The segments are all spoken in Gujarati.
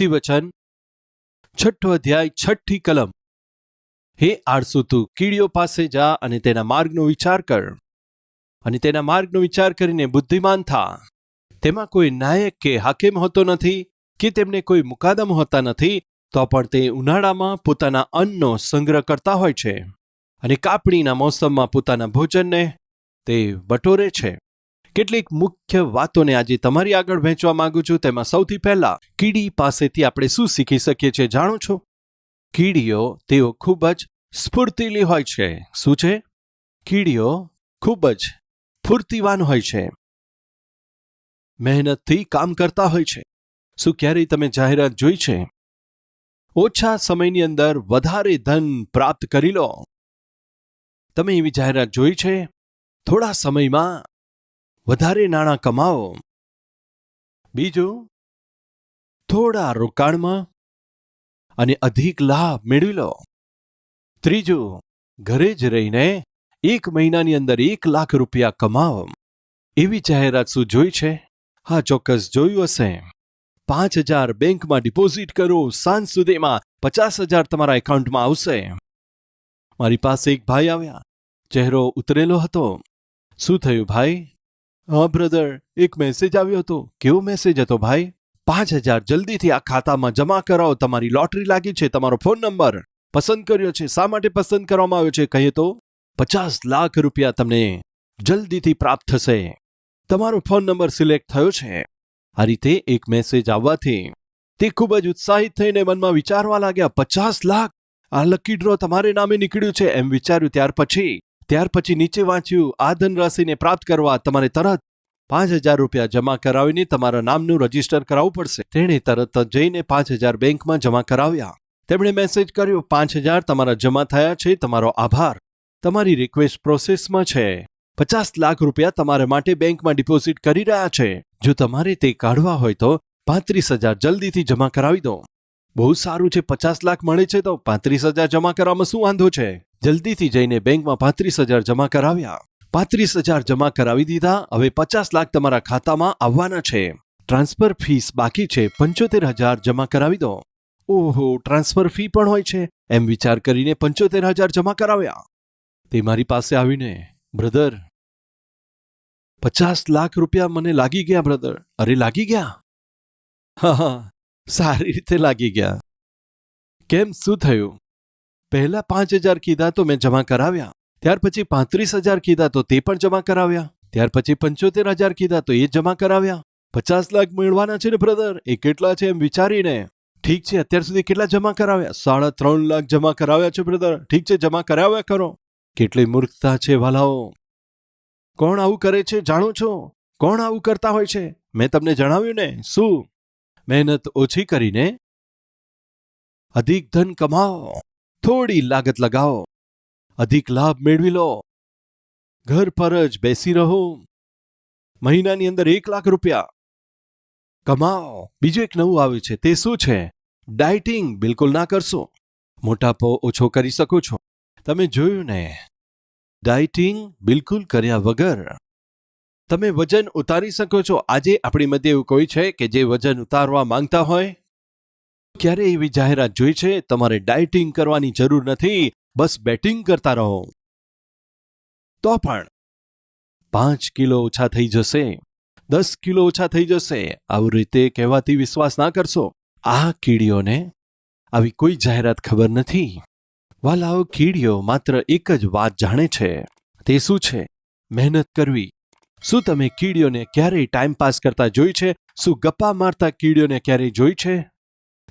નીતિવચન છઠ્ઠો અધ્યાય, છઠ્ઠી કલમ. હે આળસુ તું, કીડીઓ પાસે જા અને તેના માર્ગનો વિચાર કર. અને તેના માર્ગનો વિચાર કરીને બુદ્ધિમાન થા. તેમાં કોઈ નાયક કે હાકેમ હોતો નથી કે તેમને કોઈ મુકાદમ હોતા નથી, તો પણ તે ઉનાળામાં પોતાના અન્નનો સંગ્રહ કરતા હોય છે. અને કાપણીના મોસમમાં પોતાના ભોજનને તે બટોરે છે. કેટલીક મુખ્ય વાતોને આજે તમારી આગળ વહેંચવા માંગુ છું. તેમાં સૌથી પહેલા કીડી પાસેથી આપણે શું શીખી શકીએ છીએ જાણો છો? કીડીઓ તેઓ ખૂબ જ સ્ફૂર્તિલી હોય છે. શું છે? કીડીઓ ખૂબ જ ફૂર્તિવાન હોય છે. મહેનતથી કામ કરતા હોય છે. શું ક્યારેય તમે જાહેરાત જોઈ છે? ઓછા સમયની અંદર વધારે ધન પ્રાપ્ત કરી લો. તમે એવી જાહેરાત જોઈ છે? થોડા સમયમાં વધારે નાણાં કમાવો. બીજું, થોડા રોકાણમાં અને અધિક લાભ મેળવી લો. ત્રીજું, ઘરે જ રહીને એક મહિનાની અંદર એક લાખ રૂપિયા કમાવો. એવી જાહેરાત શું જોઈ છે? હા, ચોક્કસ જોયું હશે. પાંચ હજાર બેંકમાં ડિપોઝિટ કરો, સાંજ સુધીમાં પચાસ હજાર તમારા એકાઉન્ટમાં આવશે. મારી પાસે એક ભાઈ આવ્યા. ચહેરો ઉતરેલો હતો. શું થયું ભાઈ? હા બ્રધર એક મેસેજ આવ્યો હતો. કેવો મેસેજ હતો ભાઈ? પાંચ હજાર જલ્દીથી આ ખાતામાં જમા કરાવો, તમારી લોટરી લાગી છે, તમારો ફોન નંબર પસંદ કર્યો છે. શા માટે પસંદ કરવામાં આવ્યો છે, કહીએ તો? પચાસ લાખ રૂપિયા તમને જલ્દીથી પ્રાપ્ત થશે. તમારો ફોન નંબર સિલેક્ટ થયો છે. આ રીતે એક મેસેજ આવવાથી તે ખૂબ જ ઉત્સાહિત થઈને મનમાં વિચારવા લાગ્યા, પચાસ લાખ? આ લકી ડ્રો તમારે નામે નીકળ્યું છે, એમ વિચાર્યું ત્યાર પછી ત્યાર પછી નીચે વાંચ્યું, આ ધનરાશિને પ્રાપ્ત કરવા તમારે તરત પાંચ હજાર રૂપિયા જમા કરાવીને તમારા નામનું રજિસ્ટર કરાવવું પડશે. તેણે તરત જ જઈને પાંચ હજાર બેંકમાં જમા કરાવ્યા. તેમણે મેસેજ કર્યો, પાંચ હજાર તમારા જમા થયા છે, તમારો આભાર. તમારી રિક્વેસ્ટ પ્રોસેસમાં છે. પચાસ લાખ રૂપિયા તમારા માટે બેંકમાં ડિપોઝિટ કરી રહ્યા છે. જો તમારે તે કાઢવા હોય તો પાંત્રીસ હજાર જલ્દીથી જમા કરાવી દો. બહુ સારું છે, પચાસ લાખ મળે છે તો પાંત્રીસ હજાર જમા કરવામાં શું વાંધો છે? જલ્દીથી જઈને બેંકમાં પાંત્રીસ હજાર જમા કરાવ્યા. પાંત્રીસ હજાર જમા કરાવી દીધા, હવે પચાસ લાખ તમારા ખાતામાં આવવાના છે. ટ્રાન્સફર ફીસ બાકી છે, પંચોતેર હજાર જમા કરાવી દો. ઓહો, ટ્રાન્સફર ફી પણ હોય છે, એમ વિચાર કરીને પંચોતેર હજાર જમા કરાવ્યા. તે મારી પાસે આવીને, બ્રધર, પચાસ લાખ રૂપિયા મને લાગી ગયા, બ્રધર. અરે, લાગી ગયા? હા હા, સારી રીતે લાગી ગયા. કેમ, શું થયું? પહેલા પાંચ હજાર કીધા તો મેં જમા કરાવ્યા. ત્યાર પછી પાંત્રીસ હજાર કીધા તો તે પણ જમા કરાવ્યા. ત્યાર પછી પંચોતેર હજાર કીધા તો એ જમા કરાવ્યા. પચાસ લાખ મેળવાના છે ને બ્રધર એ કેટલા છે એમ વિચારીને. ઠીક છે, અત્યાર સુધી કેટલા જમા કરાવ્યા? સાડા ત્રણ લાખ જમા કરાવ્યા છે બ્રધર ઠીક છે, જમા કરાવ્યા કરો કેટલી મૂર્ખતા છે, વાલાઓ. કોણ આવું કરે છે, જાણો છો? કોણ આવું કરતા હોય છે? મેં તમને જણાવ્યું ને, શું? મહેનત ઓછી કરીને. અધિક ધન કમાવો થોડી લાગત લગાવો. અધિક લાભ મેળવી લો. ઘર પર જ બેસી રહો. મહિનાની અંદર એક લાખ રૂપિયા. કમાઓ. બીજું એક નવું આવ્યું છે. તે શું છે? ડાયટિંગ. બિલકુલ ના કરશો. મોટાપો ઓછો કરી શકો છો. તમે જોયું ને? ડાયટિંગ બિલકુલ કર્યા વગર. તમે વજન ઉતારી શકો છો. આજે આપણી મધ્ય એવું કોઈ છે કે જે વજન ઉતારવા માંગતા હોય? ક્યારે એવી જાહેરાત જોઈ છે? તમારે ડાયટિંગ કરવાની જરૂર નથી. બસ બેટિંગ કરતા રહો. તો પણ પાંચ કિલો ઓછા થઈ જશે. દસ કિલો ઓછા થઈ જશે. આવી રીતે કહેવાથી વિશ્વાસ ના કરશો. આ કીડીઓને આવી કોઈ જાહેરાત ખબર નથી. વાલાઓ કીડીઓ માત્ર એક જ વાત જાણે છે. તે શું છે? મહેનત કરવી. શું તમે કીડીઓને ક્યારેય ટાઈમ પાસ કરતા જોઈ છે? શું ગપ્પા મારતા કીડીઓને ક્યારેય જોઈ છે?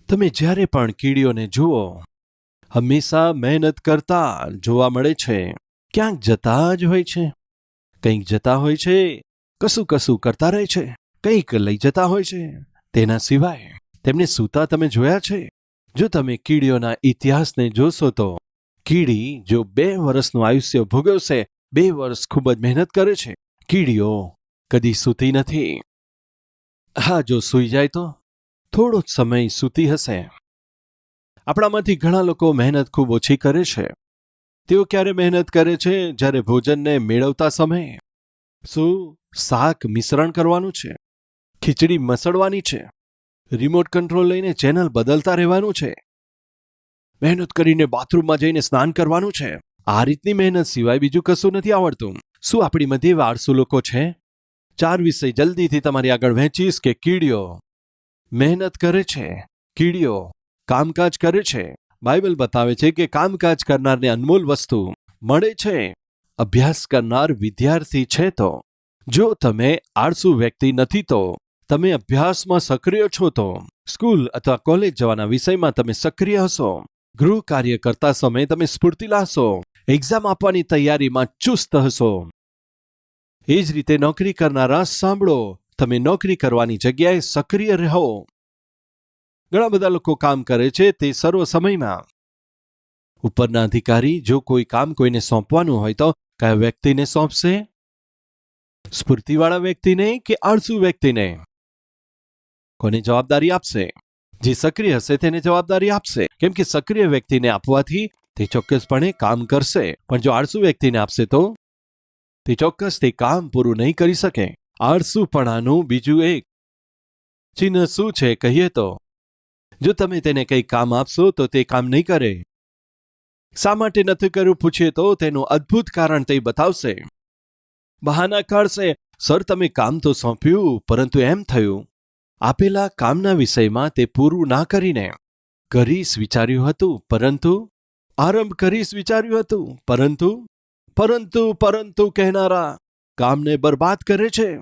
તમે જ્યારે પણ કીડીઓને જુઓ, હંમેશા મહેનત કરતા જોવા મળે છે. ક્યાંક જતા જ હોય છે. કંઈક જતા હોય છે, કશું કશું કરતા રહે છે. કંઈક લઈ જતા હોય છે. તેના સિવાય તેમને સૂતા તમે જોયા છે? જો તમે કીડીઓના ઇતિહાસને જોશો તો કીડી જો બે વર્ષનું આયુષ્ય ભોગવશે, બે વર્ષ ખૂબ જ મહેનત કરે છે. કીડીઓ કદી સૂતી નથી. હા, જો સૂઈ જાય તો? થોડો જ સમય સૂતી હશે. આપણામાંથી ઘણા લોકો મહેનત ખૂબ ઓછી કરે છે. તેઓ ક્યારે મહેનત કરે છે? જ્યારે ભોજનને મેળવતા સમયે. શું શાક મિશ્રણ કરવાનું છે? ખીચડી મસળવાની છે? રિમોટ કંટ્રોલ લઈને ચેનલ બદલતા રહેવાનું છે? મહેનત કરીને બાથરૂમમાં જઈને સ્નાન કરવાનું છે? આ રીતની મહેનત સિવાય બીજું કશું નથી આવડતું. શું આપણી મધ્ય વારસુ લોકો છે? ચાર વિષય જલ્દીથી તમારી આગળ વહેંચીશ કે કીડીઓ મહેનત કરે છે, કીડીઓ કામકાજ કરે છે. બાઇબલ બતાવે છે કે કામકાજ કરનારને અનમોલ વસ્તુ મળે છે. અભ્યાસ કરનાર વિદ્યાર્થી છે તો. જો તમે આળસુ વ્યક્તિ નથી તો, તમે અભ્યાસમાં સક્રિય છો તો. સ્કૂલ અથવા કોલેજ જવાના વિષયમાં તમે સક્રિય હશો. ગૃહ કાર્ય કરતા સમયે તમે સ્ફૂર્તિલા હશો એક્ઝામ આપવાની તૈયારીમાં ચુસ્ત હશો. એ જ રીતે નોકરી કરનારા સાંભળો. તમે નોકરી કરવાની જગ્યાએ સક્રિય રહો. ઘણા બધા લોકો કામ કરે છે તે સર્વ સમયમાં. ઉપરના અધિકારી જો કોઈ કામ કોઈને સોંપવાનું હોય તો કયા વ્યક્તિને સોંપશે? સ્ફૂર્તિવાળા વ્યક્તિને કે આળસુ વ્યક્તિને? કોને જવાબદારી આપશે? જે સક્રિય હશે તેને જવાબદારી આપશે. કેમ કે સક્રિય વ્યક્તિને આપવાથી તે ચોક્કસપણે કામ કરશે. પણ જો આળસુ વ્યક્તિને આપશે તો? તે ચોક્કસ તે કામ પૂરું નહીં કરી શકે. આળસુપણાનું બીજું એક. ચિહ્ન શું છે કહીએ તો? જો તમે તેને કંઈ કામ આપશો તો તે કામ નહીં કરે. શા માટે નથી કર્યું પૂછીએ તો તેનું અદ્ભુત કારણ તે બતાવશે. બહાના કાઢશે. સર, તમે કામ તો સોંપ્યું, પરંતુ એમ થયું. આપેલા કામના વિષયમાં તે પૂરું ના કરીને કરીશ વિચાર્યું હતું, પરંતુ આરંભ કરીશ વિચાર્યું હતું, પરંતુ પરંતુ પરંતુ કહેનારા કામને બરબાદ કરે છે.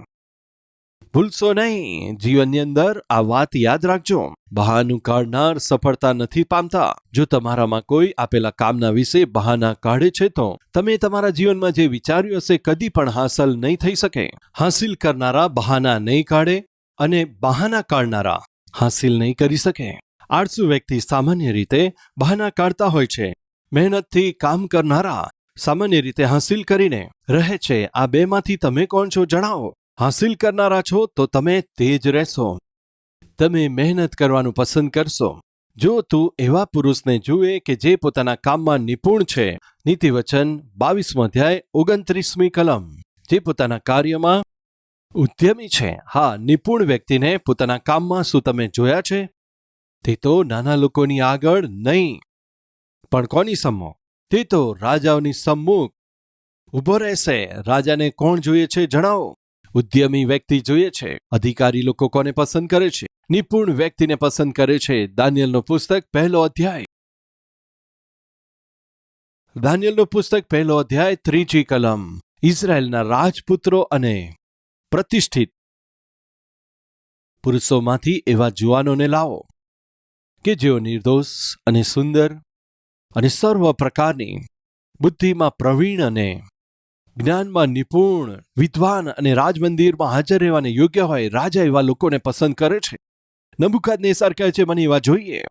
ભૂલશો નહીં. જીવનની અંદર આ વાત યાદ રાખજો. બહાનું કાઢનાર સફળતા નથી પામતા. જો તમારામાં કોઈ આપેલા કામના વિશે બહાના કાઢે છે તો તમે તમારા જીવનમાં જે વિચાર્યું હશે કદી પણ હાંસલ નહીં થઈ શકે. હાંસિલ કરનારા બહાના નહીં કાઢે અને બહાના કાઢનારા હાંસિલ નહીં કરી શકે. આળસુ વ્યક્તિ સામાન્ય રીતે બહાના કાઢતા હોય છે. મહેનતથી કામ કરનારા સામાન્ય રીતે હાંસિલ કરીને રહે છે. આ બેમાંથી તમે કોણ છો જણાવો. હાંસિલ કરનારા છો તો તમે તે જ રહેશો. તમે મહેનત કરવાનું પસંદ કરશો. જો તું એવા પુરુષને જુએ કે જે પોતાના કામમાં નિપુણ છે. નીતિવચન બાવીસમો અધ્યાય, ઓગણત્રીસમી કલમ. જે પોતાના કાર્યમાં ઉદ્યમી છે. હા, નિપુણ વ્યક્તિને પોતાના કામમાં શું તમે જોયા છે? તે તો નાના લોકોની આગળ નહીં. પણ કોની સમ્મો તે તો રાજાઓની સમ્મુખ. ઊભો રહેશે. રાજાને કોણ જોઈએ છે જણાવો. ઉદ્યમી વ્યક્તિ જોઈએ છે. અધિકારી લોકો કોને પસંદ કરે છે? નિપુણ વ્યક્તિને પસંદ કરે છે. દાનિયલનું પુસ્તક પહેલો અધ્યાય. દાનિયલનું પુસ્તક પહેલો અધ્યાય, ત્રીજી કલમ. ઇઝરાયલના રાજપુત્રો અને પ્રતિષ્ઠિત પુરુષોમાંથી એવા જુવાનોને લાવો કે જેઓ નિર્દોષ અને સુંદર અને સર્વ પ્રકારની બુદ્ધિમાં પ્રવીણ અને જ્ઞાનમાં નિપુણ, વિદ્વાન અને રાજમંદિરમાં હાજર રહેવાને યોગ્ય હોય રાજા એવા લોકોને પસંદ કરે છે. નબુકાદ નેસાર કહે છે, મને એવા જોઈએ.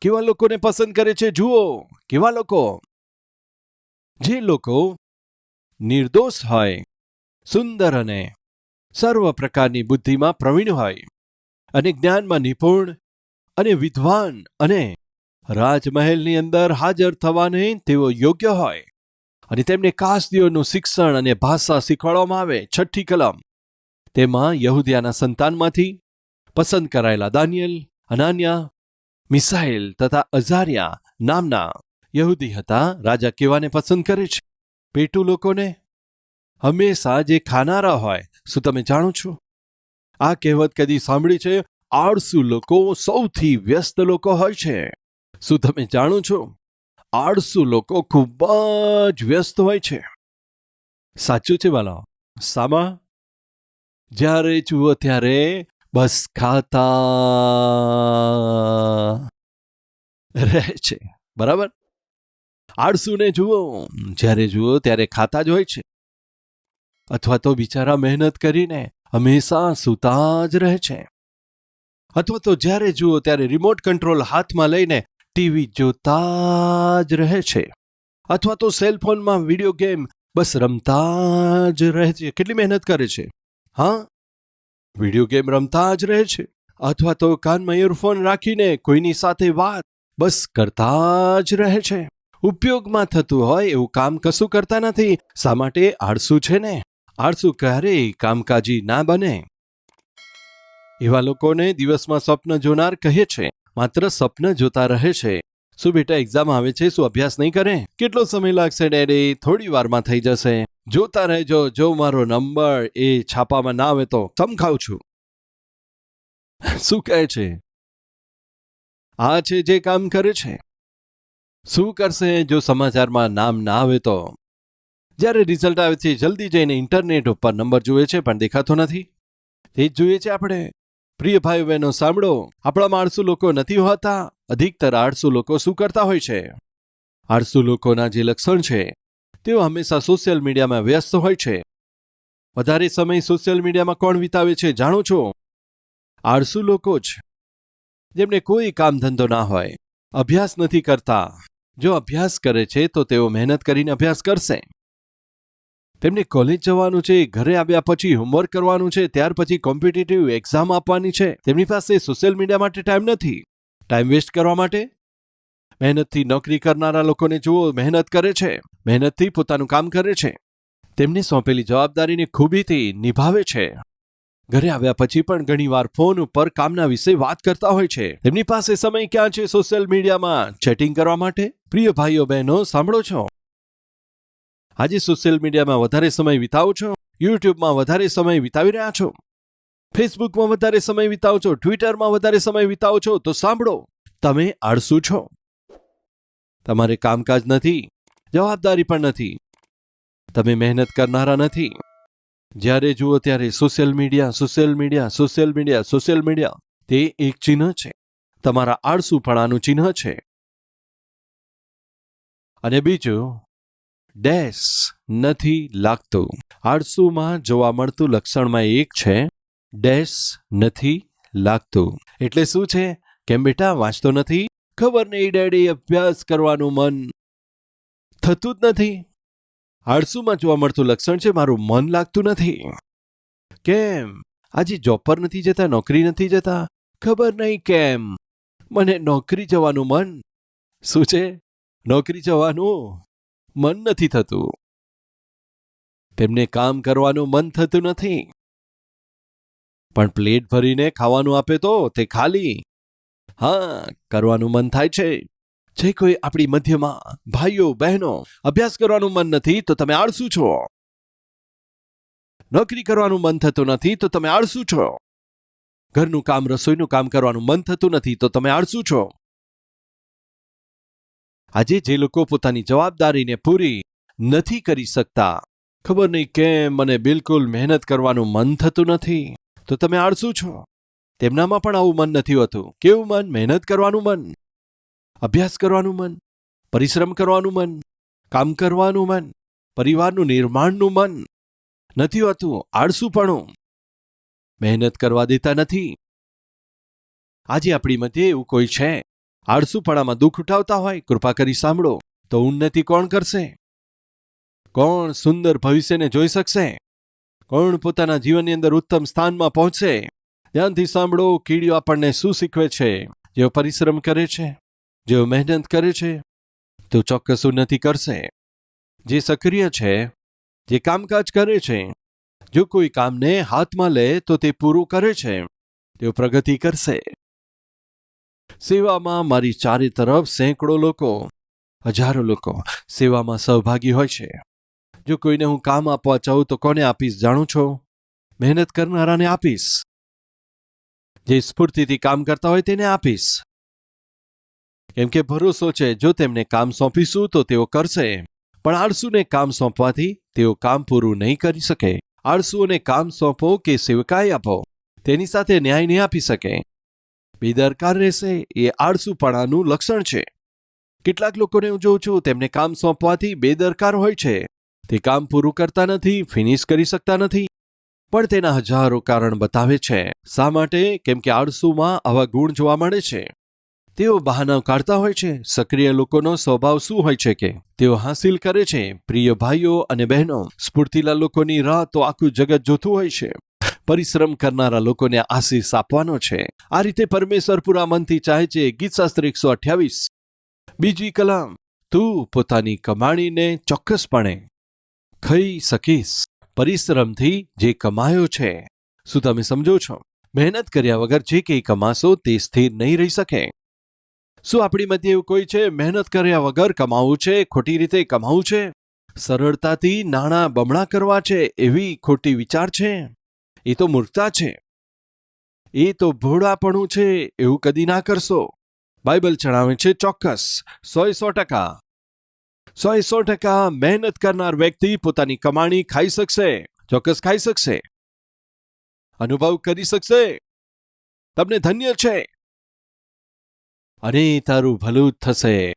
કેવા લોકોને પસંદ કરે છે, જુઓ. કેવા લોકો? જે લોકો નિર્દોષ હોય, સુંદર અને સર્વ પ્રકારની બુદ્ધિમાં પ્રવીણ હોય અને જ્ઞાનમાં નિપુણ અને વિદ્વાન અને રાજમહેલની અંદર હાજર થવાને તેઓ યોગ્ય હોય. અને તેમને કાસદીઓનું શિક્ષણ અને ભાષા શીખવાડવામાં આવે, છઠ્ઠી કલમ. તેમાં યહુદિયાના સંતાનમાંથી પસંદ કરાયેલા દાનિયલ, અનાન્યા, મિસાઇલ તથા અઝારિયા નામના યહૂદી હતા, રાજા કેવાને પસંદ કરે છે? પેટુ લોકોને? હંમેશા જે ખાનારા હોય, શું તમે જાણો છો? આ કહેવત કદી સાંભળી છે? આળસુ લોકો સૌથી વ્યસ્ત લોકો હોય છે. શું તમે જાણો છો? આળસુ લોકો ખૂબ જ વ્યસ્ત હોય છે. સાચું છે વાલા સામા? જ્યારે જુઓ ત્યારે બસ ખાતા રહે છે. બરાબર? આળસુને જુઓ, જ્યારે જુઓ ત્યારે ખાતા જ હોય છે. અથવા તો બિચારા મહેનત કરીને હંમેશા સૂતા જ રહે છે. અથવા તો જ્યારે જુઓ ત્યારે રિમોટ કંટ્રોલ હાથમાં લઈને ટીવી જોતા જ રહે છે. અથવા તો સેલફોનમાં વીડિયો ગેમ બસ રમતા જ રહે છે. કેટલી મહેનત કરે છે? હા? વીડિયો ગેમ રમતા જ રહે છે. અથવા તો કાનમાં ઇયરફોન રાખીને કોઈની સાથે વાત બસ કરતા જ રહે છે. ઉપયોગમાં થતું હોય એવું કામ કશું કરતા નથી. શા માટે આળસુ છે ને? આળસુ ક્યારેય કામકાજી ના બને? એવા લોકોને દિવસમાં સ્વપ્ન જોનાર કહે છે. માત્ર સ્વપ્ન જોતા રહે છે. શું બેટા એક્ઝામ આવે છે? શું અભ્યાસ નહીં કરે? કેટલો સમય લાગશે, ડેડી? થોડી વારમાં થઈ જશે. જોતા રહેજો. જો મારો નંબર એ છાપામાં ના આવે તો સમખાવ છું. શું કહે છે? આ છે જે કામ કરે છે. શું કરશે જો સમાચારમાં નામ ના આવે તો? જ્યારે રિઝલ્ટ આવે છે, જલ્દી જઈને ઇન્ટરનેટ ઉપર નંબર જુએ છે, પણ દેખાતો નથી. તે જ જોઈએ છે આપણે. પ્રિય ભાઈ બહેનો સાંભળો. આપણા આળસુ લોકો નથી હોતા, અધિકતર આળસુ લોકો શું કરતા હોય છે? આળસુ લોકોના જે લક્ષણ છે, તેઓ હંમેશા સોશિયલ મીડિયામાં વ્યસ્ત હોય છે. વધારે સમય સોશિયલ મીડિયામાં કોણ વિતાવે છે, જાણો છો? આળસુ લોકો જ, જેમને કોઈ કામ ધંધો ના હોય. અભ્યાસ નથી કરતા. જો અભ્યાસ કરે છે, તો તેઓ મહેનત કરીને અભ્યાસ કરશે. તેમને કોલેજ જવાનું છે, ઘરે આવ્યા પછી હોમવર્ક કરવાનું છે, ત્યાર પછી કોમ્પિટિટિવ એક્ઝામ આપવાની છે. તેમની પાસે સોશિયલ મીડિયા માટે ટાઈમ નથી. ટાઈમ વેસ્ટ કરવા માટે? મહેનતથી નોકરી કરનારા લોકોને જુઓ, મહેનત કરે છે. મહેનતથી પોતાનું કામ કરે છે. તેમને સોંપેલી જવાબદારીને ખૂબીથી નિભાવે છે. ઘરે આવ્યા પછી પણ ઘણીવાર ફોન ઉપર કામના વિશે વાત કરતા હોય છે. તેમની પાસે સમય ક્યાં છે સોશિયલ મીડિયામાં ચેટિંગ કરવા માટે? પ્રિય ભાઈઓ બહેનો, સાંભળો છો. આજે સોશિયલ મીડિયામાં વધારે સમય વિતાવો છો? યુટ્યુબમાં વધારે સમય વિતાવી રહ્યા છો? ફેસબુકમાં વધારે સમય વિતાવો છો? ટ્વિટરમાં વધારે સમય વિતાવો છો? તો સાંભળો, તમે આળસુ છો. તમારે કામકાજ નથી, જવાબદારી પણ નથી. તમે મહેનત કરનારા નથી. જ્યારે જુઓ ત્યારે social media social media social media social media, તે એક ચિહ્ન છે. તમારા આળસુપણાનું ચિહ્ન છે. અને બીજું ડેશ નથી લાગતું. આળસુમાં જોવા મળતું લક્ષણમાં એક છે, ડેશ નથી લાગતું. એટલે શું છે? કેમ બેટા, વાંચતો નથી? ખબર નહીં, ડેડી, અભ્યાસ કરવાનું મન થતું જ નથી. આળસુમાં જોવા મળતું લક્ષણ છે, મારું મન લાગતું નથી. કેમ? આજે જોબ પર નથી જતા, નોકરી નથી જતા? ખબર નહીં કેમ? મને નોકરી જવાનું મન. શું છે? નોકરી જવાનું? મન નથી થતું. તેમને કામ કરવાનું મન થતું નથી. પણ પ્લેટ ભરીને ખાવાનું આપે તો તે ખાલી. હા, કરવાનું મન થાય છે. જે કોઈ આપણી મધ્યમાં ભાઈઓ, બહેનો અભ્યાસ કરવાનું મન નથી, તો તમે આળસુ છો. નોકરી કરવાનું મન થતું નથી, તો તમે આળસુ છો. ઘરનું કામ, રસોઈનું કામ કરવાનું મન થતું નથી, તો તમે આળસુ છો. આજે જે લોકો પોતાની જવાબદારીને પૂરી નથી કરી શકતા. ખબર નહીં કેમ મને બિલકુલ મહેનત કરવાનું મન થતું નથી. તો તમે આળસુ છો. તેમનામાં પણ આવું મન નથી હોતું. કેવું મન? મહેનત કરવાનું મન. અભ્યાસ કરવાનું મન. પરિશ્રમ કરવાનું મન. કામ કરવાનું મન. પરિવારનું નિર્માણનું મન. નથી હોતું. આળસુપણું. મહેનત કરવા દેતા નથી. આજે આપણી મધ્યે એવું કોઈ છે? આળસુપણામાં દુઃખ ઉઠાવતા હોય, કૃપા કરી સાંભળો. તો ઉન્નતિ કોણ કરશે? કોણ સુંદર ભવિષ્યને જોઈ શકશે? કોણ પોતાના જીવનની અંદર ઉત્તમ સ્થાનમાં પહોંચશે? ધ્યાનથી સાંભળો, કીડીઓ આપણને શું શીખવે છે? જેઓ પરિશ્રમ કરે છે? જેઓ મહેનત કરે છે? તો ચોક્કસ ઉન્નતિ કરશે. જે સક્રિય છે, જે કામકાજ કરે છે, જો કોઈ કામને હાથમાં લે, તો તે પૂરું કરે છે. તેઓ પ્રગતિ કરશે. સેવામાં મારી ચારે તરફ સેંકડો લોકો, હજારો લોકો સેવામાં સહભાગી હોય છે. જો કોઈને હું કામ આપવા ચાહું તો કોને આપીશ જાણું છો? મહેનત કરનારાને આપીશ. જે સ્ફૂર્તિથી કામ કરતા હોય તેને આપીશ. કેમ કે ભરોસો છે, જો તેમને કામ સોંપીશું તો તેઓ કરશે. પણ આળસુને કામ સોંપવાથી તેઓ કામ પૂરું નહીં કરી શકે. આળસુઓને કામ સોંપો કે સેવકાઈ આપો, તેની સાથે ન્યાય નહીં આપી શકે. બેદરકાર રહેશે એ આળસુપણાનું લક્ષણ છે. કેટલાક લોકોને હું જોઉં છું, તેમને કામ સોંપવાથી બેદરકાર હોય છે. તે કામ પૂરું કરતા નથી ફિનિશ કરી શકતા નથી. પણ તેના હજારો કારણ બતાવે છે. શા માટે? કેમ કે આળસુમાં આવા ગુણ જોવા મળે છે. તેઓ બહાના કાઢતા હોય છે. સક્રિય લોકોનો સ્વભાવ શું હોય છે કે તેઓ હાંસિલ કરે છે. પ્રિય ભાઈઓ અને બહેનો, સ્ફૂર્તિલા લોકોની રાહ તો આખું જગત જોતું હોય છે. પરિશ્રમ કરનારા લોકોને આશીષ આપવાનો છે. આ રીતે પરમેશ્વર પૂરા મનથી ચાહે છે. ગીતશાસ્ત્ર એકસો અઠ્યાવીસ. બીજી કલામ. તું પોતાની કમાણીને ચોક્કસપણે ખાઈ શકીશ. પરિશ્રમથી જે કમાયો છે. શું તમે સમજો છો? મહેનત કર્યા વગર જે કંઈ કમાશો તે સ્થિર નહીં રહી શકે. શું આપણી મધ્ય એવું કોઈ છે? મહેનત કર્યા વગર કમાવું છે? ખોટી રીતે કમાવું છે? સરળતાથી નાણાં બમણા કરવા છે? એવી ખોટી વિચાર છે? એ તો મૂર્ખતા છે. એ તો ભોળાપણું છે, એવું કદી ના કરશો. બાઇબલ જણાવે છે ચોક્કસ સોય સો ટકા. સોય સો ટકા મહેનત કરનાર વ્યક્તિ પોતાની કમાણી ખાઈ શકશે, ચોક્કસ ખાઈ શકશે. અનુભવ કરી શકશે. તમને ધન્ય છે. અને તારું ભલું જ થશે.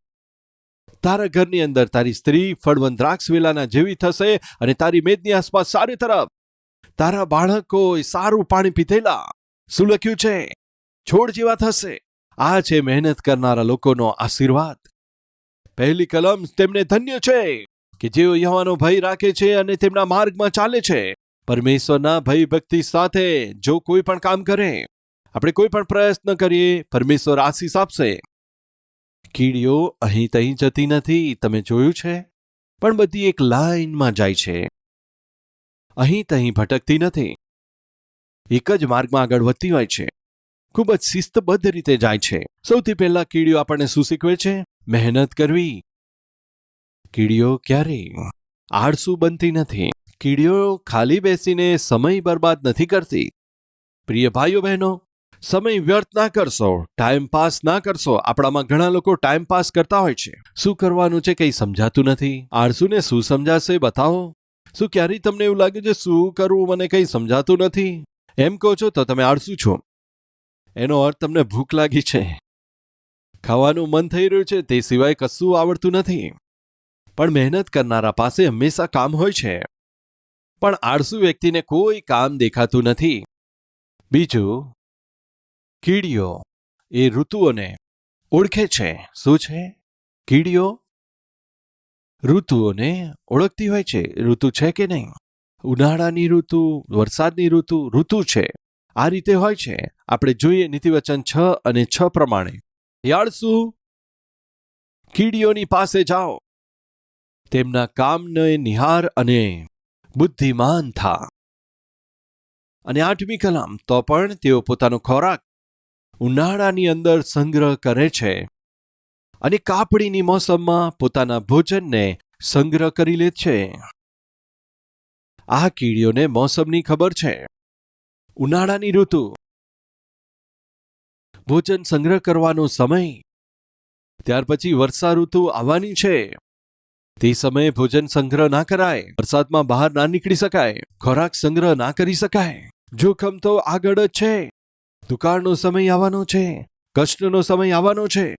તારા ઘરની અંદર તારી સ્ત્રી ફળવંત દ્રાક્ષ વેલાના જેવી થશે અને તારી મેદની આસપાસ સારી તરફ તારા બાળકો સારું પાણી પીધેલા. શું લખ્યું છે? છોડ જેવા થશે. આ છે મહેનત કરનારા લોકોનો આશીર્વાદ. પહેલી કલમ તેમને ધન્ય છે કે જેઓ યવાનો ભય રાખે છે અને તેમના માર્ગમાં ચાલે છે. પરમેશ્વરના ભય ભક્તિ સાથે જો કોઈ પણ કામ કરે, આપણે કોઈ પણ પ્રયત્ન કરીએ, પરમેશ્વર આશીષ આપશે. કીડીઓ અહીં તહીં જતી નથી, તમે જોયું છે? પણ બધી એક લાઈનમાં જાય છે. અહીં તહીં ભટકતી નથી. એક જ માર્ગમાં આગળ વધતી હોય છે. ખૂબ જ શિસ્તબદ્ધ રીતે જાય છે. સૌથી પહેલા કીડીઓ આપણને શું શીખવે છે? મહેનત કરવી. કીડીઓ ક્યારેય આળસુ બનતી નથી. કીડીઓ ખાલી બેસીને સમય બરબાદ નથી કરતી. પ્રિય ભાઈઓ બહેનો, સમય વ્યર્થ ના કરશો, ટાઈમ પાસ ના કરશો. આપણામાં ઘણા લોકો ટાઈમ પાસ કરતા હોય છે. શું કરવાનું છે કંઈ સમજાતું નથી? આળસુને શું સમજાશે, બતાવો. શું ક્યારેય તમને એવું લાગે છે શું કરવું મને કંઈ સમજાતું નથી? એમ કહો છો તો તમે આળસુ છો. એનો અર્થ તમને ભૂખ લાગી છે. ખાવાનું મન થઈ રહ્યું છે તે સિવાય કશું આવડતું નથી. પણ મહેનત કરનારા પાસે હંમેશા કામ હોય છે. પણ આળસુ વ્યક્તિને કોઈ કામ દેખાતું નથી. બીજું, કીડીઓ એ ઋતુઓને ઓળખે છે. શું છે? કીડીઓ ઋતુઓને ઓળખતી હોય છે. ઋતુ છે કે નહીં? ઉનાળાની ઋતુ, વરસાદની ઋતુ ઋતુ છે. આ રીતે હોય છે. આપણે જોઈએ નીતિવચન છ અને છ પ્રમાણે. યાળસુ કીડીઓની પાસે જાઓ. તેમના કામને નિહાર અને બુદ્ધિમાન થા. અને આઠમી કલામ, તો પણ તેઓ પોતાનો ખોરાક ઉનાળાની અંદર સંગ્રહ કરે છે. અને કાપડીની મોસમમાં પોતાના ભોજનને સંગ્રહ કરી લે છે. આ કીડીઓને મોસમની ખબર છે. ઉનાળાની ઋતુ. ભોજન સંગ્રહ કરવાનો સમય. ત્યાર પછી વર્ષા ઋતુ આવવાની છે. તે સમયે ભોજન સંગ્રહ ના કરાય. વરસાદમાં બહાર ના નીકળી શકાય. ખોરાક સંગ્રહ ના કરી શકાય. જોખમ તો આગળ જ છે. દુકાળનો સમય આવવાનો છે. કષ્ટનો સમય આવવાનો છે.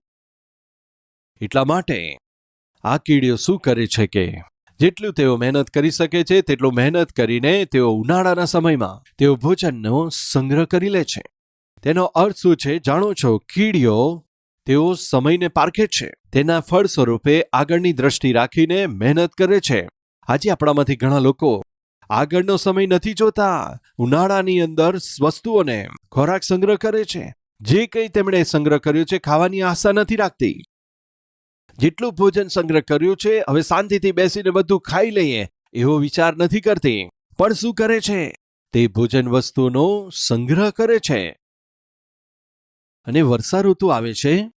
એટલા માટે આ કીડીઓ શું કરે છે કે જેટલું તેઓ મહેનત કરી શકે છે, તેટલું મહેનત કરીને તેઓ ઉનાળાના સમયમાં તેઓ ભોજનનો સંગ્રહ કરી લે છે. તેનો અર્થ શું છે જાણો છો? કીડીઓ તેઓ સમયને પારખે છે. તેના ફળ સ્વરૂપે આગળની દ્રષ્ટિ રાખીને મહેનત કરે છે. આજે આપણામાંથી ઘણા લોકો આગળનો સમય નથી જોતા. ઉનાળાની અંદર વસ્તુઓને ખોરાક સંગ્રહ કરે છે. જે કંઈ તેમણે સંગ્રહ કર્યો છે ખાવાની આશા નથી રાખતી. જેટલું ભોજન સંગ્રહ કર્યું છે, હવે શાંતિથી બેસીને બધું ખાઈ લઈએ, એવો વિચાર નથી કરતી. પણ શું કરે છે? તે ભોજન વસ્તુનો સંગ્રહ કરે છે. અને વર્ષા ઋતુ આવે છે.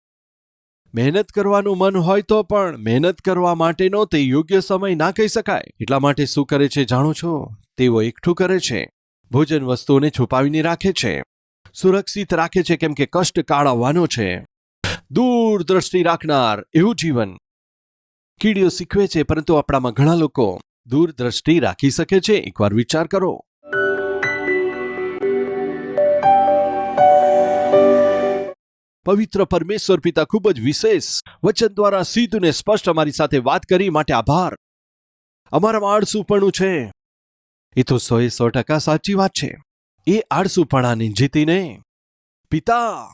મહેનત કરવાનું મન હોય તો પણ મહેનત કરવા માટેનો તે યોગ્ય સમય ના કહી શકાય. એટલા માટે શું કરે છે જાણો છો? તેઓ એકઠું કરે છે. ભોજન વસ્તુઓને છુપાવીને રાખે છે. સુરક્ષિત રાખે છે, કેમ કે કષ્ટ કાળ આવવાનો છે. દૂરદ્રષ્ટિ રાખનાર એવું જીવન. કીડીઓ શીખવે છે, પરંતુ આપણામાં ઘણા લોકો દૂરદ્રષ્ટિ રાખી શકે છે. એકવાર વિચાર કરો. પવિત્ર પરમેશ્વર પિતા ખૂબ જ વિશેષ વચન દ્વારા સીધું ને સ્પષ્ટ અમારી સાથે વાત કરી. માટે આભાર. અમારામાં આળસુપણું છે. એ તો સો એ સો ટકા સાચી વાત છે. એ આળસુપણાને જીતીને પિતા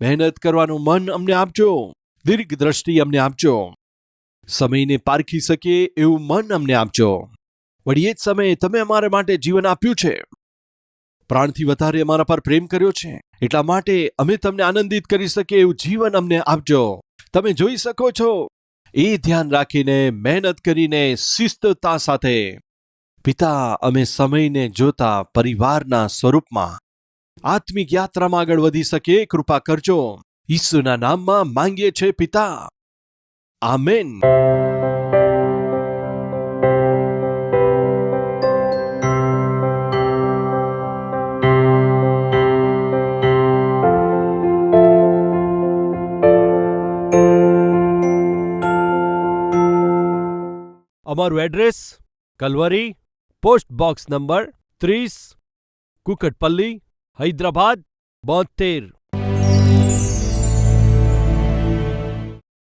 મહેનત કરવાનું મન અમને આપજો. દીર્ઘ દ્રષ્ટિ અમને આપજો. સમયને પારખી શકીએ એવું મન અમને આપજો. વળી એ જ સમયે તમે અમારા માટે જીવન આપ્યું છે. પ્રાણથી વધારે અમારા પર પ્રેમ કર્યો છે. એટલા માટે અમે તમને આનંદિત કરી શકીએ એવું જીવન અમને આપજો. તમે જોઈ શકો છો. એ ધ્યાન રાખીને, મહેનત કરીને, શિસ્તતા સાથે. પિતા, અમે સમયને જોતા પરિવારના સ્વરૂપમાં આત્મિક યાત્રામાં આગળ વધી શકે, કૃપા કરજો. ઈસુના નામમાં માંગીએ છે પિતા. આમેન. અમારું address, Calvary, post box number ત્રીસ, કુકટપલ્લી હૈદરાબાદ બોતેર